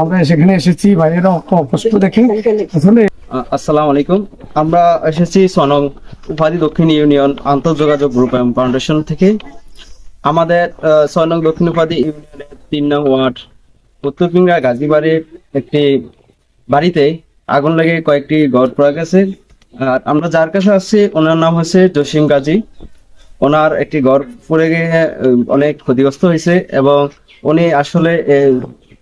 আমরা সেখানে এসেছি দেখে আলাইকুম। আমরা এসেছি উপাধি দক্ষিণ ইউনিয়ন গ্রুপ এবং ফাউন্ডেশন থেকে। আমাদের দক্ষিণ উপাধি ইউনিয়নের তিন নং ওয়ার্ড উত্তর গাজীবাড়ির একটি বাড়িতে আগুন লেগে কয়েকটি ঘর পড়ে গেছে। আর আমরা যার কাছে আসছি, ওনার নাম হচ্ছে জসিম গাজী। ওনার একটি ঘর পড়ে গিয়ে অনেক ক্ষতিগ্রস্ত হয়েছে এবং উনি আসলে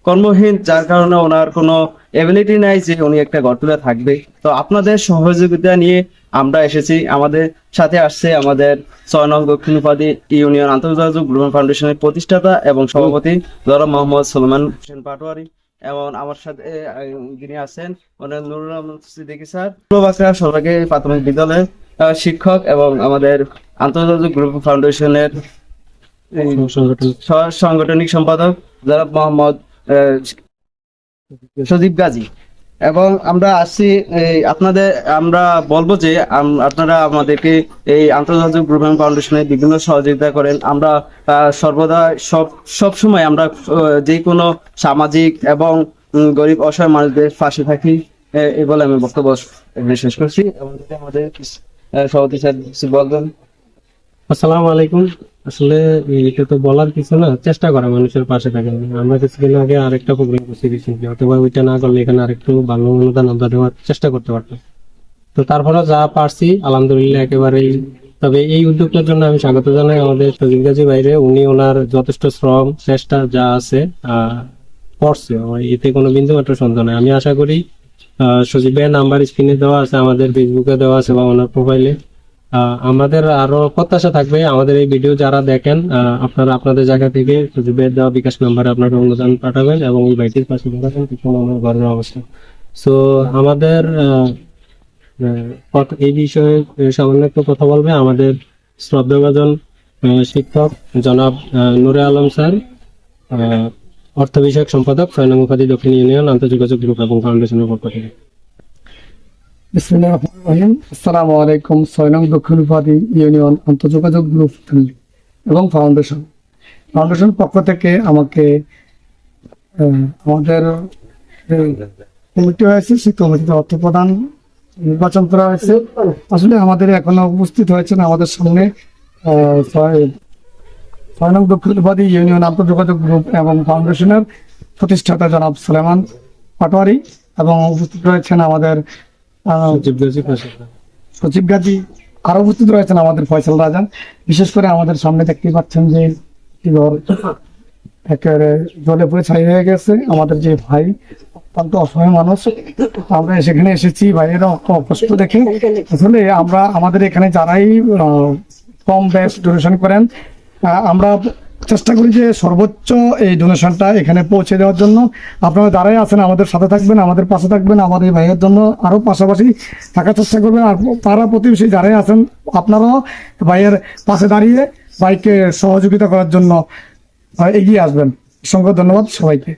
কর্মহীন যার কারণে ওনার কোনো এবিলিটি নাই যে উনি একটা ঘর তুলে থাকবে। তো আপনাদের সহযোগিতা নিয়ে আমরা এসেছি। আমাদের সাথে আসছে আমাদের ছয় নং দক্ষিণ উপাধি ইউনিয়ন আন্তর্জাতিক গ্রুপ ফাউন্ডেশনের প্রতিষ্ঠাতা এবং সভাপতি জনাব মোহাম্মদ সলমান হোসেন পাটোয়ারি এবং আমার সাথে যিনি আছেন ওনার নুরুল সিদ্দিকী স্যার। পূর্বাকরা সরকারি প্রাথমিক বিদ্যালয়ের শিক্ষক এবং আমাদের আন্তর্জাতিক গ্রুপ ফাউন্ডেশনের সাংগঠনিক সম্পাদক জনাব মোহাম্মদ সজীব গাজী। এবং আমরা আসছি আপনাদের, আমরা বলব যে আপনারা আমাদেরকে এই আন্তর্জাতিক গ্রুপ ফাউন্ডেশনে বিভিন্ন সহযোগিতা করেন। আমরা সর্বদা সব সব সময় আমরা যে কোনো সামাজিক এবং গরিব অসহায় মানুষদের পাশে থাকি, এ- বলে আমি বক্তব্য শেষ করছি। এবং যদি আমাদের সভাপতি স্যার বলবেন। আসসালামু আলাইকুম। আসলে এটা তো বলার কিছু না, চেষ্টা করা মানুষের পাশে থাকা আমরা কিছুদিন আগে আরেকটা প্রোগ্রাম করছি রিসেন্টলি অথবা ওইটা না করলে এখানে আরেকটু ভালো অনুদান আমরা দেওয়ার চেষ্টা করতে পারতাম। তো তারপরে যা পারছি, আলহামদুলিল্লাহ একেবারেই। তবে এই উদ্যোগটার জন্য আমি স্বাগত জানাই আমাদের সজিব গাজী বাইরে উনি ওনার যথেষ্ট শ্রম, চেষ্টা যা আছে করছে। এতে কোনো বিন্দু মাত্র সন্দেহ নাই। আমি আশা করি সজীব ভাইয়ের নাম্বার স্ক্রিনে দেওয়া আছে, আমাদের ফেসবুকে দেওয়া আছে বা ওনার প্রোফাইলে আমাদের আরও প্রত্যাশা থাকবে, আমাদের এই ভিডিও যারা দেখেন আপনারা আপনাদের জায়গা থেকে সুযোগের দেওয়া বিকাশ নাম্বারে আপনারা অনুদান পাঠাবেন এবং এই বাইটির পাশে দেখাবেন পিছনে আমার ঘরের অবস্থা। সো আমাদের এই বিষয়ে সামান্য একটু কথা বলবে আমাদের শ্রদ্ধাভাজন শিক্ষক জনাব নুরে আলম স্যার অর্থ বিষয়ক সম্পাদক, ছয় নং উপাধি দক্ষিণ ইউনিয়ন আন্তর্যোগাযোগ গ্রুপ এবং ফাউন্ডেশনের পক্ষ থেকে। আসসালামু আলাইকুম, ছয় নং দক্ষিণ উপাধি ইউনিয়ন আন্তঃযোগাযোগ গ্রুপ এবং ফাউন্ডেশন। ফাউন্ডেশন পক্ষ থেকে আমাকে আমাদের কমিটি হয়েছে, সেই কমিটিতে অর্থ প্রদান, নির্বাচন করা হয়েছে। আসলে আমাদের এখনও উপস্থিত হয়েছেন আমাদের সামনে ছয় নং দক্ষিণ উপাধি ইউনিয়ন আন্তঃযোগাযোগ গ্রুপ এবং ফাউন্ডেশনের প্রতিষ্ঠাতা জনাব সুলেমান পাটোয়ারি এবং উপস্থিত রয়েছেন আমাদের সচিব গাজী আরও উপস্থিত রয়েছেন আমাদের ফয়সাল রাজান। বিশেষ করে আমাদের সামনে দেখতেই পাচ্ছেন যে ঘর একেবারে জলে পুরে ছাই হয়ে গেছে। আমাদের যে ভাই অত্যন্ত অসহায় মানুষ আমরা সেখানে এসেছি। ভাইয়েরা কষ্ট দেখে আসলে আমরা আমাদের এখানে যারাই কম বেশ ডোনেশন করেন আমরা চেষ্টা করি যে সর্বোচ্চ এই ডোনেশনটা এখানে পৌঁছে দেওয়ার জন্য। আপনারা যারাই আছেন, আমাদের সাথে থাকবেন, আমাদের পাশে থাকবেন, আমাদের এই ভাইয়ের জন্য আরও পাশাপাশি থাকার চেষ্টা করবেন। আর তারা প্রতিবেশী যারাই আছেন, আপনারাও ভাইয়ের পাশে দাঁড়িয়ে ভাইকে সহযোগিতা করার জন্য এগিয়ে আসবেন। অসংখ্য ধন্যবাদ সবাইকে।